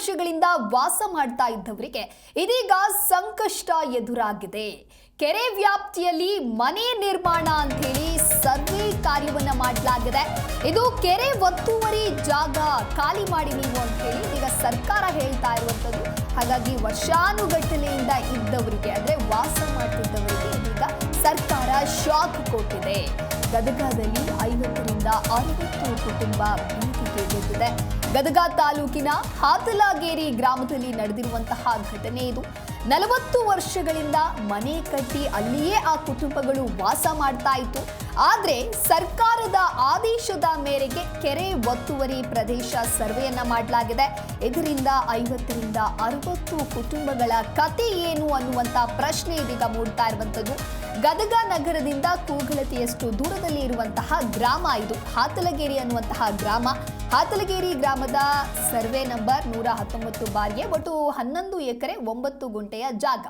ವರ್ಷಗಳಿಂದ ವಾಸ ಮಾಡ್ತಾ ಇದ್ದವರಿಗೆ ಇದೀಗ ಸಂಕಷ್ಟ ಎದುರಾಗಿದೆ. ಕೆರೆ ವ್ಯಾಪ್ತಿಯಲ್ಲಿ ಮನೆ ನಿರ್ಮಾಣ ಅಂತ ಹೇಳಿ ಸರ್ವೆ ಕಾರ್ಯವನ್ನ ಮಾಡಲಾಗಿದೆ. ಇದು ಕೆರೆ ಒತ್ತುವರಿ ಜಾಗ ಖಾಲಿ ಮಾಡಿ ನೀವು ಅಂತ ಹೇಳಿ ಈಗ ಸರ್ಕಾರ ಹೇಳ್ತಾ ಇರುವಂಥದ್ದು. ಹಾಗಾಗಿ ವರ್ಷಾನುಗಟ್ಟಲೆಯಿಂದ ಇದ್ದವರಿಗೆ, ಅಂದ್ರೆ ವಾಸ ಮಾಡ್ತಿದ್ದವರಿಗೆ ಇದೀಗ ಸರ್ಕಾರ ಶಾಕ್ ಕೊಟ್ಟಿದೆ. ಗದಗದಲ್ಲಿ ಐವತ್ತರಿಂದ ಅರವತ್ತು ಕುಟುಂಬ ಬೀದಿಗೆ ಬಿದ್ದಿದೆ. ಗದಗ ತಾಲೂಕಿನ ಹಾತಲಾಗೇರಿ ಗ್ರಾಮದಲ್ಲಿ ನಡೆದಿರುವಂತಹ ಘಟನೆ ಇದು. ನಲವತ್ತು ವರ್ಷಗಳಿಂದ ಮನೆ ಕಟ್ಟಿ ಅಲ್ಲಿಯೇ ಆ ಕುಟುಂಬಗಳು ವಾಸ ಮಾಡ್ತಾ ಇತ್ತು. ಆದರೆ ಸರ್ಕಾರದ ಆದೇಶದ ಮೇರೆಗೆ ಕೆರೆ ಒತ್ತುವರಿ ಪ್ರದೇಶ ಸರ್ವೆಯನ್ನ ಮಾಡಲಾಗಿದೆ. ಇದರಿಂದ ಐವತ್ತರಿಂದ ಅರವತ್ತು ಕುಟುಂಬಗಳ ಕತೆ ಏನು ಅನ್ನುವಂತ ಪ್ರಶ್ನೆ ಇದೀಗ ಮೂಡ್ತಾ ಇರುವಂತದ್ದು ಗದಗ ನಗರದಿಂದ ಕೂಗಳತೆಯಷ್ಟು ದೂರದಲ್ಲಿ ಇರುವಂತಹ ಗ್ರಾಮ ಇದು. ಹಾತಲಗೇರಿ ಅನ್ನುವಂತಹ ಗ್ರಾಮ. ಹಾತಲಗೇರಿ ಗ್ರಾಮದ ಸರ್ವೆ ನಂಬರ್ ನೂರ ಹತ್ತೊಂಬತ್ತು ಬಾರಿಗೆ ಒಟ್ಟು ಹನ್ನೊಂದು ಎಕರೆ ಒಂಬತ್ತು ಗುಂಟೆಯ ಜಾಗ.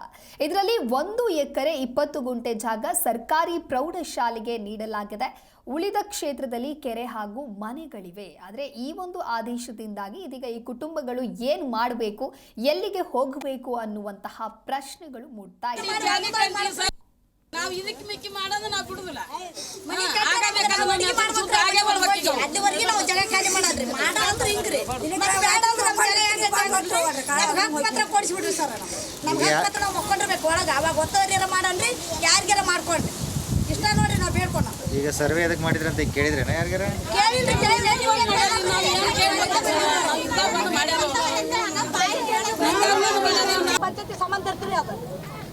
ಇದರಲ್ಲಿ ಒಂದು ಎಕರೆ ಇಪ್ಪತ್ತು ಗುಂಟೆ ಜಾಗ ಸರ್ಕಾರಿ ಪ್ರೌಢಶಾಲೆಗೆ ನೀಡಲಾಗಿದೆ. ಉಳಿದ ಕ್ಷೇತ್ರದಲ್ಲಿ ಕೆರೆ ಹಾಗೂ ಮನೆಗಳಿವೆ. ಆದರೆ ಈ ಒಂದು ಆದೇಶದಿಂದಾಗಿ ಇದೀಗ ಈ ಕುಟುಂಬಗಳು ಏನು ಮಾಡಬೇಕು, ಎಲ್ಲಿಗೆ ಹೋಗಬೇಕು ಅನ್ನುವಂತಹ ಪ್ರಶ್ನೆಗಳು ಮೂಡ್ತಾ ಇದೆ. ನಾವು ಇದಕ್ಕೆ ಮಿಕ್ಕಿ ಮಾಡೋದು ನಾವು ಬಿಡುದಿಲ್ಲ. ಅಲ್ಲಿವರೆಗೆ ನಾವು ಜಾಗ ಖಾಲಿ ಮಾಡೋದ್ರಿ ಹಿಂಗ್ರಿ? ಪತ್ರ ಕೊಡಿಸ್ಬಿಡ್ರಿ ಸರ್ ನಮ್ಗೆ ಪತ್ರ ನಾವು ಒಳಗೆ ಅವಾಗ ಮಾಡನ್ರಿ ಮಾಡ್ಕೊಂಡ್ರಿ ಇಷ್ಟ ನೋಡ್ರಿ ನಾವು ಬೇಡ್ಕೊಂಡ ಈಗ ಸರ್ವೆ ಎದಕ್ಕೆ ಮಾಡಿದ್ರಂತ ಕೇಳಿದ್ರೇನ ಯಾರಿಗಾರ? ಕೇಳಿಲ್ರಿ ನೀವು ನಾವು ಏನು ಕೇಳ್ಬೇಕು ನಾವು ಇಂಥ ಬಂದು ಮಾಡ್ಯಾರ ಪಂಚಾಯತಿ ಸಂಬಂಧ ಇರ್ತೀರಿ ಅದು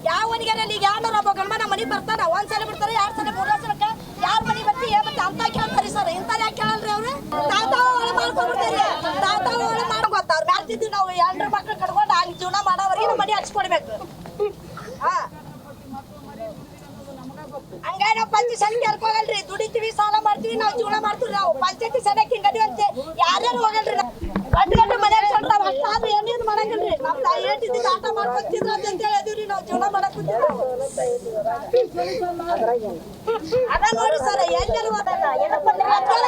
ಯಾವ ಮನೆಗಾರ ಈಗ ಯಾರು ಒಬ್ಬ ಗಂಡ ನಮ್ಮ ಮನೆಗೆ ಬರ್ತಾರ ಒಂದ್ ಸಲ ಬಿಡ್ತಾರೆ, ಎರಡ್ ಸಲ ಮೂರ್ ಸಲಕ್ಕ? ಯಾರ ಮನೆ ಬರ್ತಿ ಏ ಬರ್ತಿ ಅಂತ ಕೇಳ್ತಾರಿ ಸರ್. ಇಂತಾರ ಯಾಕೆ ಕೇಳಲ್ರಿ ಅವ್ರು. ತಾತ ಒಳ ಮಾಡ್ಕೊಂಡ್ಬಿಡ್ತೀರಿ. ತಾತ ಒಳ ಮಾಡೋ ಗೊತ್ತಾವ್ರು ಮಾಡ್ತಿದ್ವಿ ನಾವು. ಎರಡ್ರ ಮಕ್ಳು ಕಟ್ಕೊಂಡು ಹಂಗ್ ಜೀವನ ಮಾಡೋವ್ರಿಗೆ ಮನೆ ಹಚ್ಕೊಡ್ಬೇಕು. ಹಾ. ಹಂಗಾಗಿ ನಾವು ಪಂಚಾಯತಿ ಸಣ್ಣ ಹೋಗಲ್ರಿ ದುಡಿತೀವಿ, ಸಾಲ ಮಾಡ್ತೀವಿ, ನಾವು ಜೀವನ ಮಾಡ್ತೀವಿ ನಾವು. ಪಂಚಾಯತಿ ಸಣ್ಣ ಆಟ ಮಾಡ್ಕೊತಿದ್ರು ಅಂತ ಹೇಳಿ ನಾವು ಜೀವನ ಮಾಡಕ್ ಕುಂತಿದ್ರು ಅದ ನೋಡಿ ಸರ್ ಎಲ್ಲರೂ ಅದಲ್ಲ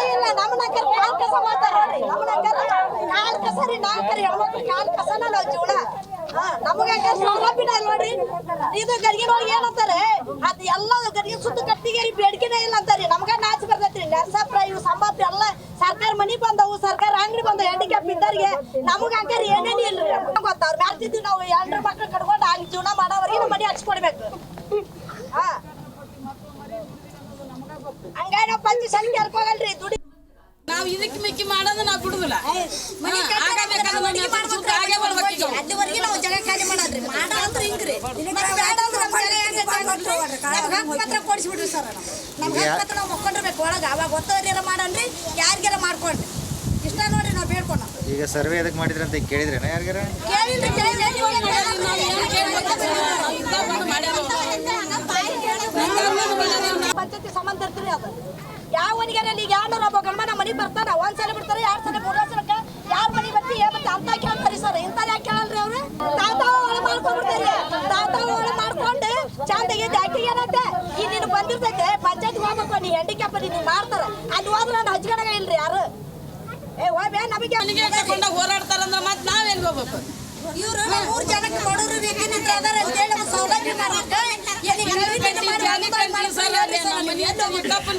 ಇಲ್ಲ ನಮ್ಮ ನಾಲ್ಕರ ಕಾಲ್ ಕಸ ಮಾಡ್ತಾರ ನೋಡ್ರಿ ನಮ್ಮ ನಾಲ್ಕರ ಕಾಲ್ ಕಸ ರೀ ನಾಲ್ಕರಿ ಹೆಣ್ಮಕ್ಳು ಕಾಲ್ ಕಸನ ನಾವು ಜೀವನ ನಮಗೆ ಇದು ಗಡಿಗೆ ಒಳಗೆ ಏನಂತಾರೆ ಅದ್ ಎಲ್ಲ ಗರಿಗೆ ಸುತ್ತ ಕಟ್ಟಿಗೆ ಬೇಡಿಕೆನೇ ಇಲ್ಲ ಅಂತಾರೆ ನಮ್ಗ ನಾಚ ಬರ್ತೈತ್ರಿ. ನೆಸಪ್ರ ಇವು ಸಂಬಾಪ ಎಲ್ಲ ಸರ್ಕಾರ ಮನಿ ಬಂದವು ಸರ್ಕಾರ ಅಂಗಡಿ ಬಂದವು ಹ್ಯಾಂಡಿಕ್ಯಾಪ್ ಇದ್ದವ್ರಿಗೆ ನಮಗ ಹಂಗಾರ ಏನೇನು ಇಲ್ರಿ. ಗೊತ್ತಾವ್ರ ಮಾಡ್ತಿದ್ವಿ ನಾವು ಎರಡ್ರ ಮಕ್ಳು ಕಟ್ಕೊಂಡು ಹಂಗ್ ಜೀವನ ಮಾಡೋವ್ರಿಗೆ ಮನಿ ಹಚ್ಕೊಡ್ಬೇಕು. ಹಾ. ಹಂಗಾಗಿ ನಾವು ಪಂಚ ಸಣ್ಣ ಕರ್ಕೋಗಲ್ರಿ ದುಡಿ ನಾವು ಇದಕ್ಕೆ ಮಿಕ್ಕಿ ಮಾಡೋದು ನಾವು ಬಿಡುದಿಲ್ಲ ಅಲ್ಲಿವರೆಗೆ ನಾವು ಜಾಗ ಖಾಲಿ ಮಾಡೋದ್ರಿ. ಮಾಡ ಅಂದ್ರೆ ಹಿಂಗ್ರಿ. ಕೊಡಿಸ್ಬಿಡ್ರಿ ಸರ್. ನಮ್ಗೆ ನಾವು ಒಕ್ಕೊಂಡಿರ್ಬೇಕು ಒಳಗೆ ಅವಾಗ ರೀ ಮಾಡನ್ರಿ ಯಾರಿಗೆಲ್ಲ ಮಾಡ್ಕೊಂಡ್ರಿ? ಇಷ್ಟ ನೋಡ್ರಿ ನಾವು ಬೇಡ್ಕೊಂಡ ಈಗ ಸರ್ವೆ ಎದಕ್ಕೆ ಅಂತ ಕೇಳಿದ್ರೇನ ಯಾರಿಗಾರ? ಕೇಳಿಲ್ರಿ ಪಂಚಾಯತಿ ಸಂಬಂಧ ಇರ್ತೀರಿ ಅದು. ಯಾವ ಮನೆಗಾರ ಈಗ ಯಾರು ಒಬ್ಬ ಗಂಡ ನಮ್ಮ ಮನೆಗೆ ಬರ್ತಾರ ಒಂದ್ಸಲ ಬಿಡ್ತಾರೆ ಎರಡ್ ಸಲ ಮೂರ್ ಸಲ ಯಾವ ಮನೆ ಬರ್ತಿ ಏನ್ ಬರ್ತಿ ಅಂತ ಕೇಳ್ತಾರಿ ಸರ್ ಇಂಥವ್ರು ಯಾಕೆ ಕೇಳಲ್ರಿ ಅವ್ರು ತಾತ ಒಳ ಮಾಡ್ಕೊಂಡ್ಬಿಡ್ತೀರಿ ತಾತ ಒಳ ಮಾಡ್ಕೊಂಡು ಚಂದ ಇದ್ದು ಅಕ್ಕಿ ಏನಂತೆ ಬಂದಿರ್ತೈತೆ ಪಂಚಾಯತ್ ಹೋಗ್ಬೇಕು ನೀ ಹ್ಯಾಂಡಿಕ್ಯಾಪ್ ನೀನು ಮಾಡ್ತಾರ. ಅಲ್ಲಿ ಹೋದ್ರ ನಾನು ಇಲ್ರಿ ಯಾರು? ಏ ಹೋಗ್ಬೇ ನಮಗೆ ಮನೆಗೆ ಕರ್ಕೊಂಡ ಹೋರಾಡ್ತಾರಂದ್ರೆ ಮತ್ತೆ ನಾವೇನ್ ಹೋಗ್ಬೇಕು? ಇವ್ರು ಮೂರ್ ಜನಕ್ಕೆ ಬಡವರು ಅದಾರ ಅಂತೇಳಿ ಸೌಲಭ್ಯ ಮಾಡಕ್ಕ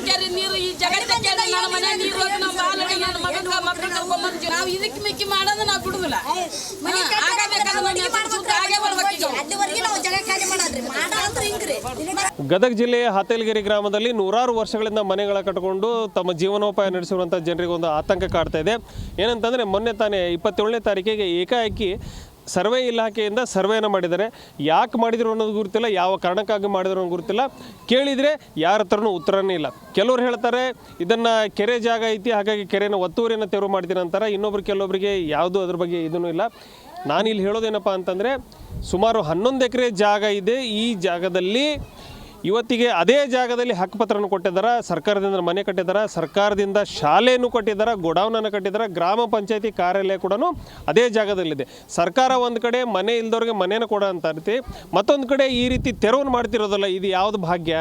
ಕೆರೆ ನೀರು ಈ ನನ್ನ ಮನೆ ನೀರು ಹೋಗಿ ನಮ್ಮ ಬಾಲಡಿ ನನ್ನ ಮಗನ ಮಕ್ಕಳು ಕರ್ಕೊಂಡ್ಬಂದು ನಾವು ಇದಕ್ಕೆ ಮಿಕ್ಕಿ ಮಾಡೋದು ನಾವು ಬಿಡುದಿಲ್ಲ. ಆಗಬೇಕಾದ್ರೆ ಮನೆ ಸುತ್ತ ಹಾಗೆ ಬರ್ಬೇಕು ಈಗ. ಅಲ್ಲಿವರೆಗೆ ನಾವು ಜಾಗ ಖಾಲಿ ಮಾಡೋದ್ರಿ ಮಾಡ ಅಂದ್ರೆ ಹಿಂಗ್ರಿ ಗದಗ ಜಿಲ್ಲೆಯ ಹಾತೇಲಗಿರಿ ಗ್ರಾಮದಲ್ಲಿ ನೂರಾರು ವರ್ಷಗಳಿಂದ ಮನೆಗಳ ಕಟ್ಟಿಕೊಂಡು ತಮ್ಮ ಜೀವನೋಪಾಯ ನಡೆಸಿರುವಂಥ ಜನರಿಗೆ ಒಂದು ಆತಂಕ ಕಾಡ್ತಾ ಇದೆ. ಏನಂತಂದರೆ ಮೊನ್ನೆ ತಾನೇ ಇಪ್ಪತ್ತೇಳನೇ ತಾರೀಕಿಗೆ ಏಕಾಏಕಿ ಸರ್ವೆ ಇಲಾಖೆಯಿಂದ ಸರ್ವೆಯನ್ನು ಮಾಡಿದ್ದಾರೆ. ಯಾಕೆ ಮಾಡಿದ್ರು ಅನ್ನೋದು ಗುರುತಿಲ್ಲ, ಯಾವ ಕಾರಣಕ್ಕಾಗಿ ಮಾಡಿದ್ರು ಅನ್ನೋದು ಗುರುತಿಲ್ಲ. ಕೇಳಿದರೆ ಯಾರ ಹತ್ರನೂ ಉತ್ತರನೇ ಇಲ್ಲ. ಕೆಲವರು ಹೇಳ್ತಾರೆ, ಇದನ್ನು ಕೆರೆ ಜಾಗ ಐತಿ, ಹಾಗಾಗಿ ಕೆರೆನ ಒತ್ತುವರಿಯನ್ನು ತೆರವು ಮಾಡ್ತೀನಿ ಅಂತಾರೆ. ಇನ್ನೊಬ್ರು ಕೆಲವೊಬ್ಬರಿಗೆ ಯಾವುದೂ ಅದ್ರ ಬಗ್ಗೆ ಇದೂ ಇಲ್ಲ. ನಾನು ಇಲ್ಲಿ ಹೇಳೋದೇನಪ್ಪ ಅಂತಂದರೆ ಸುಮಾರು ಹನ್ನೊಂದು ಎಕರೆ ಜಾಗ ಇದೆ. ಈ ಜಾಗದಲ್ಲಿ ಇವತ್ತಿಗೆ ಅದೇ ಜಾಗದಲ್ಲಿ ಹಕ್ಕುಪತ್ರನ ಕೊಟ್ಟಿದ್ದಾರೆ. ಸರ್ಕಾರದಿಂದ ಮನೆ ಕಟ್ಟಿದ್ದಾರೆ. ಸರ್ಕಾರದಿಂದ ಶಾಲೆಯನ್ನು ಕಟ್ಟಿದ್ದಾರೆ. ಗೋಡೌನನ್ನು ಕಟ್ಟಿದ್ದಾರೆ. ಗ್ರಾಮ ಪಂಚಾಯತಿ ಕಾರ್ಯಾಲಯ ಕೂಡ ಅದೇ ಜಾಗದಲ್ಲಿದೆ. ಸರ್ಕಾರ ಒಂದು ಕಡೆ ಮನೆ ಇಲ್ದವ್ರಿಗೆ ಮನೇನ ಕೊಡೋ ಅಂತ ಇರ್ತಿ ಮತ್ತೊಂದು ಕಡೆ ಈ ರೀತಿ ತೆರವು ಮಾಡ್ತಿರೋದಲ್ಲ, ಇದು ಯಾವುದು ಭಾಗ್ಯ?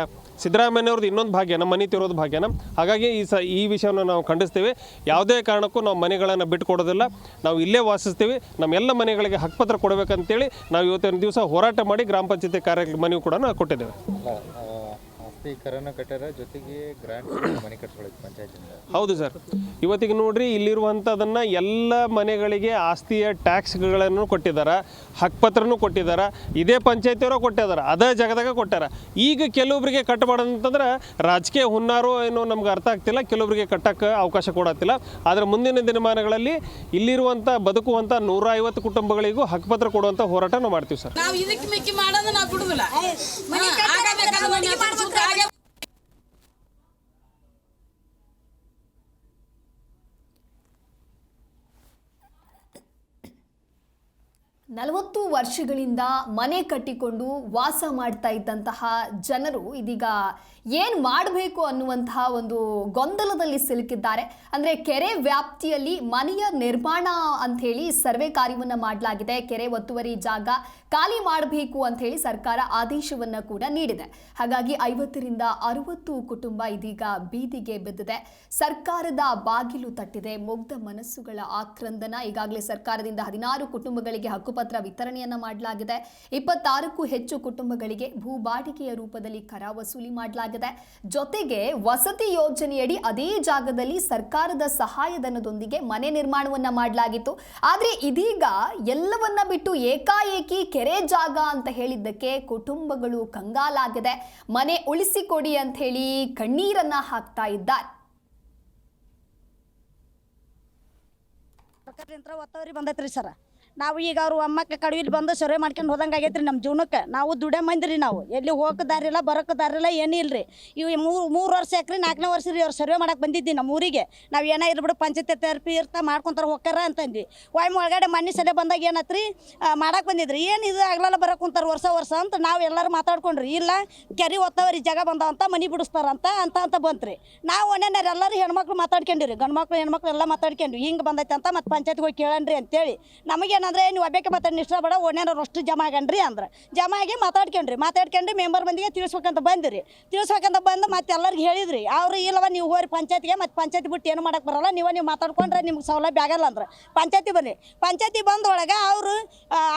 ಸಿದ್ದರಾಮಯ್ಯವ್ರದ್ದು ಇನ್ನೊಂದು ಭಾಗ್ಯ, ನಮ್ಮ ಮನೆ ತಿರೋದು ಭಾಗ್ಯನ? ಹಾಗಾಗಿ ಈ ಸ, ಈ ವಿಷಯವನ್ನು ನಾವು ಖಂಡಿಸ್ತೇವೆ. ಯಾವುದೇ ಕಾರಣಕ್ಕೂ ನಾವು ಮನೆಗಳನ್ನು ಬಿಟ್ಟುಕೊಡೋದಿಲ್ಲ. ನಾವು ಇಲ್ಲೇ ವಾಸಿಸ್ತೀವಿ. ನಮ್ಮೆಲ್ಲ ಮನೆಗಳಿಗೆ ಹಕ್ಕುಪತ್ರ ಕೊಡಬೇಕಂತೇಳಿ ನಾವು ಇವತ್ತಿನ ದಿವಸ ಹೋರಾಟ ಮಾಡಿ ಗ್ರಾಮ ಪಂಚಾಯತಿ ಕಾರ್ಯ ಮನವಿ ಕೂಡ ಕೊಟ್ಟಿದ್ದೇವೆ. ಕರನ ಕಟ್ಟಾರ ಜೊತೆಗೆ ಗ್ರಾಂಟ್ ಮನೆ ಪಂಚಾಯತಿಂದ. ಹೌದು ಸರ್. ಇವತ್ತಿಗೆ ನೋಡ್ರಿ ಇಲ್ಲಿರುವಂಥದನ್ನು ಎಲ್ಲ ಮನೆಗಳಿಗೆ ಆಸ್ತಿಯ ಟ್ಯಾಕ್ಸ್ಗಳನ್ನು ಕೊಟ್ಟಿದ್ದಾರೆ ಹಕ್ಕುಪತ್ರನೂ ಕೊಟ್ಟಿದ್ದಾರೆ ಇದೇ ಪಂಚಾಯತಿಯವರು ಕೊಟ್ಟಿದ್ದಾರೆ ಅದೇ ಜಾಗದಾಗ ಕೊಟ್ಟಾರ. ಈಗ ಕೆಲವೊಬ್ಬರಿಗೆ ಕಟ್ಟಬಾರ್ದಂತಂದ್ರೆ ರಾಜಕೀಯ ಹುನ್ನಾರೋ ಏನೋ ನಮ್ಗೆ ಅರ್ಥ ಆಗ್ತಿಲ್ಲ ಕೆಲವೊಬ್ಬರಿಗೆ ಕಟ್ಟಕ್ಕೆ ಅವಕಾಶ ಕೊಡತ್ತಿಲ್ಲ ಆದರೆ ಮುಂದಿನ ದಿನಮಾನಗಳಲ್ಲಿ ಇಲ್ಲಿರುವಂಥ ಬದುಕುವಂಥ ನೂರ ಐವತ್ತು ಕುಟುಂಬಗಳಿಗೂ ಹಕ್ಕುಪತ್ರ ಕೊಡುವಂಥ ಹೋರಾಟ ನಾವು ಮಾಡ್ತೀವಿ ಸರ್. ನಾವು ಇದಕ್ಕೆ ಮಿಕ್ಕಿ ಮಾಡೋದು ನಾವು ಬಿಡುದಿಲ್ಲ ಆಗಬೇಕಾದ್ರೆ ನಮ್ಮ ಹೆಸರು ಸುದ್ದಿ ಆಗೇ ನಲವತ್ತು ವರ್ಷಗಳಿಂದ ಮನೆ ಕಟ್ಟಿಕೊಂಡು ವಾಸ ಮಾಡ್ತಾ ಇದ್ದಂತಹ ಜನರು ಇದೀಗ ಏನು ಮಾಡಬೇಕು ಅನ್ನುವಂತಹ ಒಂದು ಗೊಂದಲದಲ್ಲಿ ಸಿಲುಕಿದ್ದಾರೆ. ಅಂದರೆ ಕೆರೆ ವ್ಯಾಪ್ತಿಯಲ್ಲಿ ಮನೆಯ ನಿರ್ಮಾಣ ಅಂಥೇಳಿ ಸರ್ವೆ ಕಾರ್ಯವನ್ನು ಮಾಡಲಾಗಿದೆ. ಕೆರೆ ಒತ್ತುವರಿ ಜಾಗ ಖಾಲಿ ಮಾಡಬೇಕು ಅಂಥೇಳಿ ಸರ್ಕಾರ ಆದೇಶವನ್ನು ಕೂಡ ನೀಡಿದೆ. ಹಾಗಾಗಿ ಐವತ್ತರಿಂದ ಅರವತ್ತು ಕುಟುಂಬ ಇದೀಗ ಬೀದಿಗೆ ಬಿದ್ದಿದೆ. ಸರ್ಕಾರದ ಬಾಗಿಲು ತಟ್ಟಿದೆ. ಮುಗ್ಧ ಮನಸ್ಸುಗಳ ಆಕ್ರಂದನ ಈಗಾಗಲೇ ಸರ್ಕಾರದಿಂದ ಹದಿನಾರು ಕುಟುಂಬಗಳಿಗೆ ಹಕ್ಕುಪತ್ರ ವಿತರಣೆಯನ್ನು ಮಾಡಲಾಗಿದೆ. ಇಪ್ಪತ್ತಾರಕ್ಕೂ ಹೆಚ್ಚು ಕುಟುಂಬಗಳಿಗೆ ಭೂ ಬಾಡಿಗೆಯ ರೂಪದಲ್ಲಿ ಕರ ವಸೂಲಿ ಮಾಡಲಾಗಿದೆ. ಜೊತೆಗೆ ವಸತಿ ಯೋಜನೆಯಡಿ ಅದೇ ಜಾಗದಲ್ಲಿ ಸರ್ಕಾರದ ಸಹಾಯಧನದೊಂದಿಗೆ ಮನೆ ನಿರ್ಮಾಣವನ್ನ ಮಾಡಲಾಗಿತ್ತು. ಆದ್ರೆ ಇದೀಗ ಎಲ್ಲವನ್ನ ಬಿಟ್ಟು ಏಕಾಏಕಿ ಕೆರೆ ಜಾಗ ಅಂತ ಹೇಳಿದ್ದಕ್ಕೆ ಕುಟುಂಬಗಳು ಕಂಗಾಲಾಗಿದೆ. ಮನೆ ಉಳಿಸಿಕೊಡಿ ಅಂತ ಹೇಳಿ ಕಣ್ಣೀರನ್ನ ಹಾಕ್ತಾ ಇದ್ದಾರೆ. ಸರ್. ನಾವು ಈಗ ಅವ್ರು ಅಮ್ಮಕ್ಕೆ ಕಡುವಿಲ್ ಬಂದು ಸರ್ವೆ ಮಾಡ್ಕೊಂಡು ಹೋದಂಗೆ ಆಗೈತ್ರಿ ನಮ್ಮ ಜೀವನಕ್ಕೆ. ನಾವು ದುಡೆ ಮಂದಿರಿ ನಾವು. ಎಲ್ಲಿ ಹೋಗಕ್ಕೆ ದಾರಿಲ್ಲ ಬರೋಕ್ಕೆ ದಾರಿಲ್ಲ ಏನಿಲ್ಲ ರೀ ಇವು ಮೂರು ಮೂರು ವರ್ಷ ಯಾಕ್ರಿ ನಾಲ್ಕನೇ ವರ್ಷ ರೀ ಅವ್ರು ಸರ್ವೆ ಮಾಡಕ್ಕೆ ಬಂದಿದ್ದಿ ನಮ್ಮ ಊರಿಗೆ. ನಾವು ಏನೋ ಇರ್ಬಿಡು ಪಂಚಾಯತಿ ಥೆರಪಿ ಇರ್ತಾ ಮಾಡ್ಕೊಂತಾರ ಹೋಗ್ಯಾರ ಅಂತಂದ್ವಿ. ವಾಯ್ಮ ಒಳಗಡೆ ಮನೆ ಸಲ ಬಂದಾಗ ಏನತ್ರಿ ಮಾಡಕ್ಕೆ ಬಂದಿದ್ರಿ. ಏನು ಇದು ಆಗ್ಲಲ್ಲ ಬರಕ್ಕೆ ಕುಂತಾರ ವರ್ಷ ವರ್ಷ ಅಂತ ನಾವು ಎಲ್ಲರೂ ಮಾತಾಡ್ಕೊಂಡ್ರಿ. ಇಲ್ಲ, ಕೆರೆ ಒತ್ತವರಿ ಜಾಗ ಬಂದಾವಂತ ಮನೆ ಬಿಡಿಸ್ತಾರಂತ ಅಂತ ಅಂತ ಬಂತ್ರಿ. ನಾವು ಒಣ್ಣೆನಾರ ಎಲ್ಲರೂ ಹೆಣ್ಮಕ್ಳು ಮಾತಾಡ್ಕೊಂಡಿರಿ ಗಂಡು ಮಕ್ಳು ಹೆಣ್ಮಕ್ಳು ಎಲ್ಲ ಮಾತಾಡ್ಕೊಂಡ್ವಿ. ಹಿಂಗೆ ಬಂದೈತೆ ಅಂತ ಮತ್ತೆ ಪಂಚಾಯತ್ಗೆ ಹೋಗಿ ಕೇಳನ್ರಿ ಅಂತೇಳಿ. ನಮಗೇನಂದ್ರೆ ನೀವು ಒಬ್ಬಕ್ಕೆ ಮಾತಾಡಿ ನಿಷ್ಠ ಬೇಡ ಒಣ್ಣೆನಾರು ಅಷ್ಟು ಜಮಾ ಆಗನ್ರಿ ಅಂದ್ರೆ. ಜಮಾ ಆಗಿ ಮಾತಾಡ್ಕೊಂಡ್ರಿ ಮಾತಾಡ್ಕೊಂಡು ಮೆಂಬರ್ ಮಂದಿಗೆ ತಿಳಿಸ್ಬೇಕಂತ ಬಂದಿರಿ. ತಿಳಿಸ್ಬೇಕಂತ ಬಂದು ಮತ್ತೆ ಎಲ್ಲರಿಗೂ ಹೇಳಿದ್ರಿ, ಅವ್ರು ಇಲ್ಲವ ನೀವು ಹೋರಿ ಪಂಚಾಯತ್ಗೆ, ಮತ್ತೆ ಪಂಚಾಯತಿ ಬಿಟ್ಟು ಏನು ಮಾಡೋಕೆ ಬರಲ್ಲ, ನೀವು ನೀವು ಮಾತಾಡ್ಕೊಂಡ್ರೆ ನಿಮ್ಗೆ ಸೌಲಭ್ಯ ಆಗಲ್ಲ ಅಂದ್ರೆ. ಪಂಚಾಯತಿ ಬನ್ನಿ, ಪಂಚಾಯತಿ ಬಂದೊಳಗೆ ಅವರು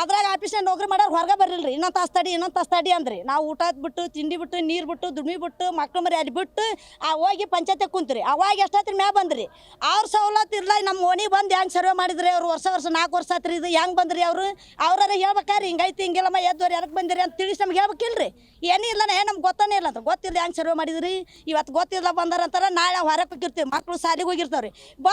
ಅದ್ರಾಗ ಆಫೀಸ್ನಾಗ ನೌಕರಿ ಮಾಡೋರು ಹೊರಗೆ ಬರಲಿಲ್ಲ ರೀ ಇನ್ನೊಂದು ತಾಸು ತಡಿ, ಇನ್ನೊಂದು ತಾಸು ತಡಿ ಅಂದ್ರಿ. ನಾವು ಊಟ ಬಿಟ್ಟು, ತಿಂಡಿ ಬಿಟ್ಟು, ನೀರು ಬಿಟ್ಟು, ದುಡಿಮೆ ಬಿಟ್ಟು, ಮಕ್ಳು ಮರಿ ಅಲ್ಲಿ ಬಿಟ್ಟು, ಆ, ಹೋಗಿ ಪಂಚಾಯತಿ ಕುಂತ್ರಿ. ಅವಾಗ ಎಷ್ಟೊತ್ತಿನ ಮ್ಯಾ ಬಂದ್ರಿ. ಅವ್ರ ಸವಲತ್ತು ಇಲ್ಲ ನಮ್ಮ ಓಣಿ ಬಂದು ಹೆಂಗೆ ಸರ್ವೆ ಮಾಡಿದ್ರಿ ಅವ್ರು? ವರ್ಷ ವರ್ಷ ನಾಲ್ಕು ವರ್ಷ ಆತ್ರಿ ಇದು ಹೆಂಗೆ ಬಂದ್ರಿ ಅವರು? ಅವ್ರಾರ ಹೇಳ್ಬೇಕಾರಿ ಹಿಂಗೈತಿ ಹಿಂಗಿಲ್ಲಮ್ಮ ಎದ್ದವ್ರು ಯಾರಕ್ಕೆ ಬಂದಿರಿ ಅಂತ ತಿಳಿಸಿ ನಮ್ಗೆ ಹೇಳ್ಬೇಕಿಲ್ರಿ. ಏನು ಇಲ್ಲ ಏನು ನಮ್ಗೆ ಗೊತ್ತಾನೇ ಇಲ್ಲ ಅಂತ ಗೊತ್ತಿಲ್ಲ ಹೆಂಗೆ ಸರ್ವೆ ಮಾಡಿದ್ರಿ? ಇವತ್ತು ಗೊತ್ತಿಲ್ಲ ಬಂದಾರ ಅಂತಾರ ನಾಳೆ ಹೊರಗೆ ಹೋಗಿರ್ತೀವಿ. ಮಕ್ಳು ಶಾಲೆಗೆ ಹೋಗಿರ್ತಾವ್ರಿ. ಬ